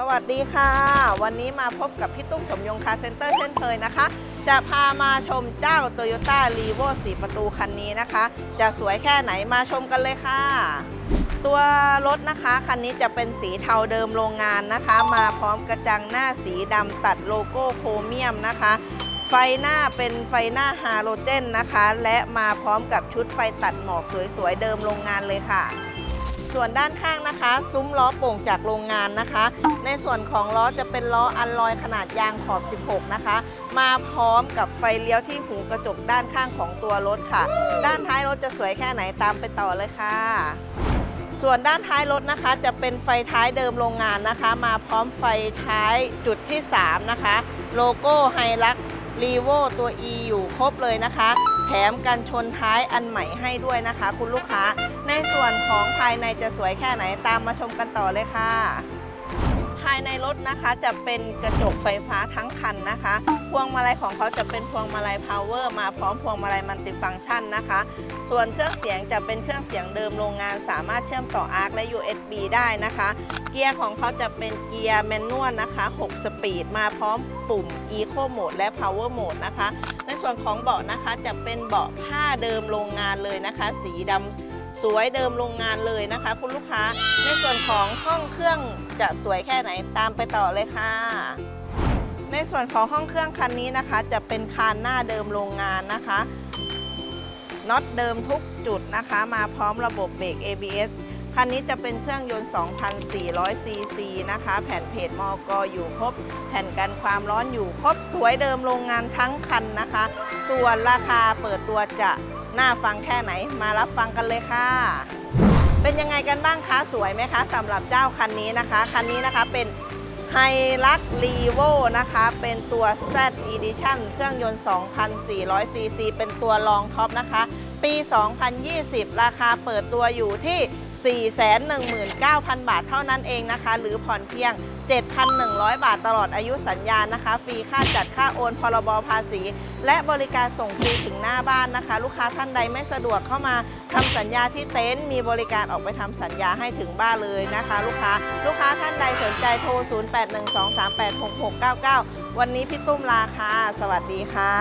สวัสดีค่ะ วันนี้มาพบกับพี่ตุ้มสมยงคาเซ็นเตอร์เช่นเคยนะคะ จะพามาชมเจ้า Toyota r e v o 4ประตูคันนี้นะคะ จะสวยแค่ไหนมาชมกันเลยค่ะ ตัวรถนะคะ คันนี้จะเป็นสีเทาเดิมโรงงานนะคะ มาพร้อมกระจังหน้าสีดำตัดโลโก้โครเมียมนะคะ ไฟหน้าเป็นไฟหน้าฮาโลเจนนะคะ และมาพร้อมกับชุดไฟตัดหมอกสวยๆเดิมโรงงานเลยค่ะ ส่วนด้านข้างนะคะ ซุ้มล้อโป่งจากโรงงานนะคะ ในส่วนของล้อจะเป็นล้ออัลลอยขนาดยางขอบ 16 นะคะ มาพร้อมกับไฟเลี้ยวที่หูกระจกด้านข้างของตัวรถค่ะ ด้านท้ายรถจะสวยแค่ไหนตามไปต่อเลยค่ะส่วนด้านท้ายรถนะคะ จะเป็นไฟท้ายเดิมโรงงานนะคะ มาพร้อมไฟท้ายจุดที่ 3 นะคะ โลโก้ไฮลักรีโวตัว E อยู่ครบเลยนะคะ แถมกันชนท้ายอันใหม่ให้ด้วยนะคะ คุณลูกค้า ส่วนของภายในจะสวยแค่ไหนตามมาชมกันต่อเลยค่ะ ภายในรถนะคะจะเป็นกระจกไฟฟ้าทั้งคันนะคะ พวงมาลัยของเขาจะเป็นพวงมาลัยพาวเวอร์มาพร้อมพวงมาลัยมัลติฟังก์ชันนะคะ ส่วนเครื่องเสียงจะเป็นเครื่องเสียงเดิมโรงงาน สามารถเชื่อมต่อ ARC และ USB ได้นะคะ เกียร์ของเขาจะเป็นเกียร์แมนนวลนะคะ6สปีดมาพร้อมปุ่ม Eco Mode และ Power Mode นะคะ ในส่วนของเบาะนะคะจะเป็นเบาะผ้าเดิมโรงงานเลยนะคะ สีดำ สวยเดิมโรงงานเลยนะคะ คุณลูกค้า ในส่วนของห้องเครื่องจะสวยแค่ไหนตามไปต่อเลยค่ะ ในส่วนของห้องเครื่องคันนี้นะคะ จะเป็นคานหน้าเดิมโรงงานนะคะน็อตเดิมทุกจุดนะคะ มาพร้อมระบบเบรก ABS คันนี้จะเป็นเครื่องยนต์ 2,400 ซีซีนะคะ แผ่นเพจมอกอยู่ครบ แผ่นกันความร้อนอยู่ครบ สวยเดิมโรงงานทั้งคันนะคะ ส่วนราคาเปิดตัวจะ น่าฟังแค่ไหน มารับฟังกันเลยค่ะ เป็นยังไงกันบ้างคะ สวยไหมคะสำหรับเจ้าคันนี้นะคะ คันนี้นะคะเป็นไฮลักรีโวนะคะ เป็นตัว Z Edition เครื่องยนต์ 2,400ซีซีเป็นตัวรองท็อปนะคะ ปี 2020 ราคาเปิดตัวอยู่ที่ 419,000 บาทเท่านั้นเองนะคะ หรือผ่อนเพียง 7,100 บาทตลอดอายุสัญญานะคะ ฟรีค่าจัดค่าโอน พรบภาษี และบริการส่งฟรีถึงหน้าบ้านนะคะ ลูกค้าท่านใดไม่สะดวกเข้ามาทำสัญญาที่เต็นท์มีบริการออกไปทำสัญญาให้ถึงบ้านเลยนะคะ ลูกค้าลูกค้าท่านใดสนใจโทร 0812386699 วันนี้พี่ตุ้มลาค่ะ สวัสดีค่ะ